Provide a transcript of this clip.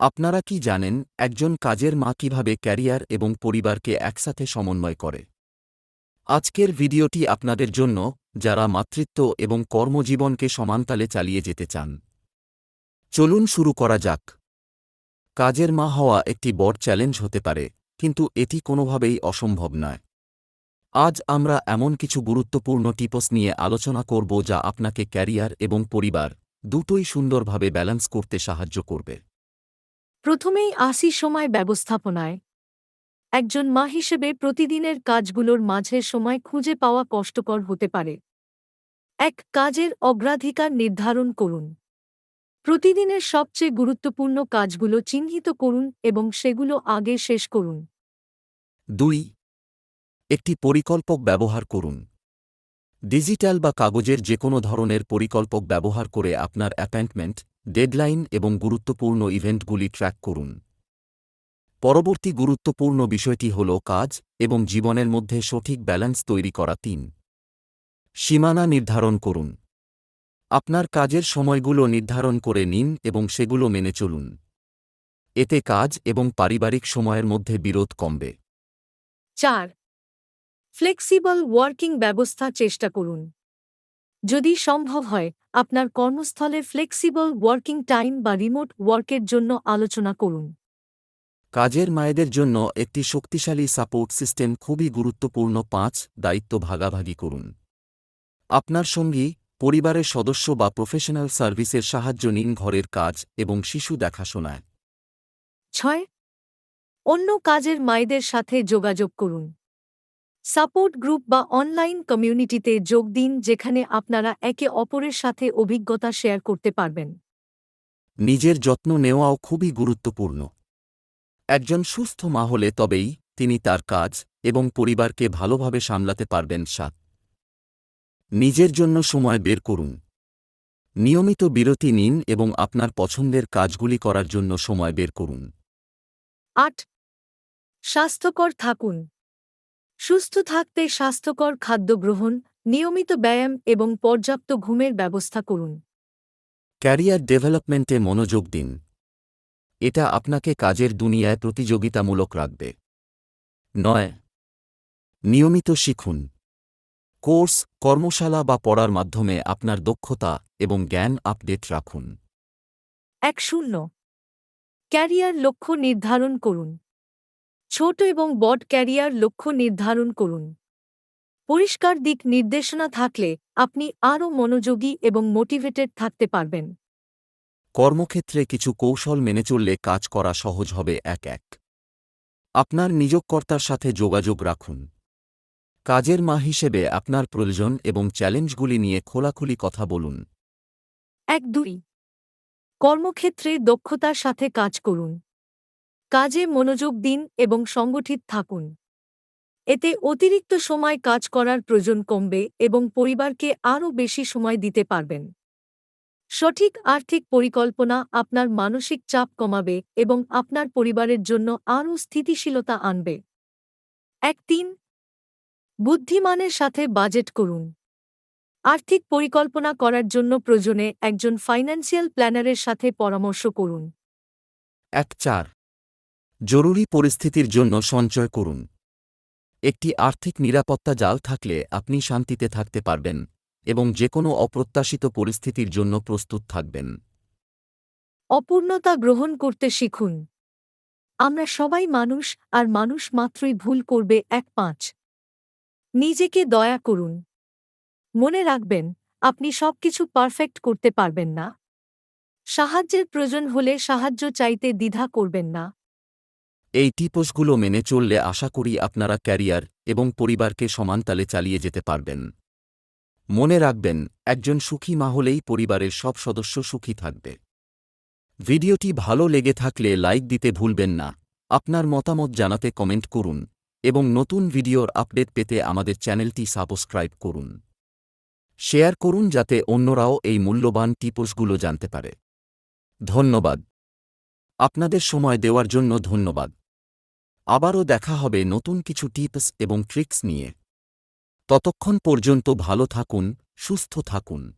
আপনারা কি জানেন একজন কাজের মা কীভাবে ক্যারিয়ার এবং পরিবারকে একসাথে সমন্বয় করে? আজকের ভিডিওটি আপনাদের জন্য, যারা মাতৃত্ব এবং কর্মজীবনকে সমানতালে চালিয়ে যেতে চান। চলুন শুরু করা যাক। কাজের মা হওয়া একটি বড় চ্যালেঞ্জ হতে পারে, কিন্তু এটি কোনোভাবেই অসম্ভব নয়। আজ আমরা এমন কিছু গুরুত্বপূর্ণ টিপস নিয়ে আলোচনা করব যা আপনাকে ক্যারিয়ার এবং পরিবার দুটোই সুন্দরভাবে ব্যালেন্স করতে সাহায্য করবে। প্রথমেই আসি সময় ব্যবস্থাপনায়। একজন মা হিসেবে প্রতিদিনের কাজগুলোর মাঝে সময় খুঁজে পাওয়া কষ্টকর হতে পারে। এক, কাজের অগ্রাধিকার নির্ধারণ করুন। প্রতিদিনের সবচেয়ে গুরুত্বপূর্ণ কাজগুলো চিহ্নিত করুন এবং সেগুলো আগে শেষ করুন। দুই, একটি পরিকল্পক ব্যবহার করুন। ডিজিটাল বা কাগজের যে কোনো ধরনের পরিকল্পক ব্যবহার করে আপনার অ্যাপয়েন্টমেন্ট ডেডলাইন এবং গুরুত্বপূর্ণ ইভেন্টগুলি ট্র্যাক করুন। পরবর্তী গুরুত্বপূর্ণ বিষয়টি হল কাজ এবং জীবনের মধ্যে সঠিক ব্যালেন্স তৈরি করা তিন। সীমানা নির্ধারণ করুন। আপনার কাজের সময়গুলো নির্ধারণ করে নিন এবং সেগুলো মেনে চলুন। এতে কাজ এবং পারিবারিক সময়ের মধ্যে বিরোধ কমবে। চার, ফ্লেক্সিবল ওয়ার্কিং ব্যবস্থা চেষ্টা করুন। যদি সম্ভব হয় আপনার কর্মস্থলে ফ্লেক্সিবল ওয়ার্কিং টাইম বা রিমোট ওয়ার্কের জন্য আলোচনা করুন। কাজের মায়েদের জন্য একটি শক্তিশালী সাপোর্ট সিস্টেম খুবই গুরুত্বপূর্ণ। পাঁচ দায়িত্ব ভাগাভাগি করুন। আপনার সঙ্গী পরিবারের সদস্য বা প্রফেশনাল সার্ভিসের সাহায্য নিন ঘরের কাজ এবং শিশু দেখাশোনায়। ছয় অন্য কাজের মায়েদের সাথে যোগাযোগ করুন। সাপোর্ট গ্রুপ বা অনলাইন কমিউনিটিতে যোগ দিন যেখানে আপনারা একে অপরের সাথে অভিজ্ঞতা শেয়ার করতে পারবেন। নিজের যত্ন নেওয়াও খুবই গুরুত্বপূর্ণ। একজন সুস্থ মা হলে তবেই তিনি তার কাজ এবং পরিবারকে ভালোভাবে সামলাতে পারবেন সাত নিজের জন্য সময় বের করুন। নিয়মিত বিরতি নিন এবং আপনার পছন্দের কাজগুলি করার জন্য সময় বের করুন। আট স্বাস্থ্যকর থাকুন। সুস্থ থাকতে স্বাস্থ্যকর খাদ্য গ্রহণ নিয়মিত ব্যায়াম এবং পর্যাপ্ত ঘুমের ব্যবস্থা করুন। ক্যারিয়ার ডেভেলপমেন্টে মনোযোগ দিন। এটা আপনাকে কাজের দুনিয়ায় প্রতিযোগিতামূলক রাখবে। নয় নিয়মিত শিখুন। কোর্স কর্মশালা বা পড়ার মাধ্যমে আপনার দক্ষতা এবং জ্ঞান আপডেট রাখুন। এক শূন্য। ক্যারিয়ার লক্ষ্য নির্ধারণ করুন। ছোট এবং বড ক্যারিয়ার লক্ষ্য নির্ধারণ করুন। পরিষ্কার দিক নির্দেশনা থাকলে আপনি আরও মনোযোগী এবং মোটিভেটেড থাকতে পারবেন। কর্মক্ষেত্রে কিছু কৌশল মেনে চললে কাজ করা সহজ হবে এক এক। আপনার নিযোগকর্তার সাথে যোগাযোগ রাখুন। কাজের মা হিসেবে আপনার প্রয়োজন এবং চ্যালেঞ্জগুলি নিয়ে খোলাখুলি কথা বলুন। এক দুই। কর্মক্ষেত্রে দক্ষতার সাথে কাজ করুন। কাজে মনোযোগ দিন এবং সংগঠিত থাকুন। এতে অতিরিক্ত সময় কাজ করার প্রয়োজন কমবে এবং পরিবারকে আরও বেশি সময় দিতে পারবেন। সঠিক আর্থিক পরিকল্পনা আপনার মানসিক চাপ কমাবে এবং আপনার পরিবারের জন্য আরও স্থিতিশীলতা আনবে। এক তিন, বুদ্ধিমানের সাথে বাজেট করুন। আর্থিক পরিকল্পনা করার জন্য প্রয়োজনে একজন ফাইন্যান্সিয়াল প্ল্যানারের সাথে পরামর্শ করুন। এক চার জরুরি পরিস্থিতির জন্য সঞ্চয় করুন। একটি আর্থিক নিরাপত্তা জাল থাকলে আপনি শান্তিতে থাকতে পারবেন এবং যে কোনো অপ্রত্যাশিত পরিস্থিতির জন্য প্রস্তুত থাকবেন। অপূর্ণতা গ্রহণ করতে শিখুন। আমরা সবাই মানুষ আর মানুষ মাত্রই ভুল করবে এক পাঁচ। নিজেকে দয়া করুন। মনে রাখবেন, আপনি সবকিছু পারফেক্ট করতে পারবেন না। সাহায্যের প্রয়োজন হলে সাহায্য চাইতে দ্বিধা করবেন না। এই টিপসগুলো মেনে চললে আশা করি আপনারা ক্যারিয়ার এবং পরিবারকে সমানতালে চালিয়ে যেতে পারবেন। মনে রাখবেন, একজন সুখী মা হলেই পরিবারের সব সদস্য সুখী থাকবে। ভিডিওটি ভালো লেগে থাকলে লাইক দিতে ভুলবেন না। আপনার মতামত জানাতে কমেন্ট করুন এবং নতুন ভিডিওর আপডেট পেতে আমাদের চ্যানেলটি সাবস্ক্রাইব করুন। শেয়ার করুন যাতে অন্যরাও এই মূল্যবান টিপসগুলো জানতে পারে। ধন্যবাদ। আপনাদের সময় দেওয়ার জন্য ধন্যবাদ। আবারও দেখা হবে নতুন কিছু টিপস এবং ট্রিক্স নিয়ে। ততক্ষণ পর্যন্ত ভালো থাকুন, সুস্থ থাকুন।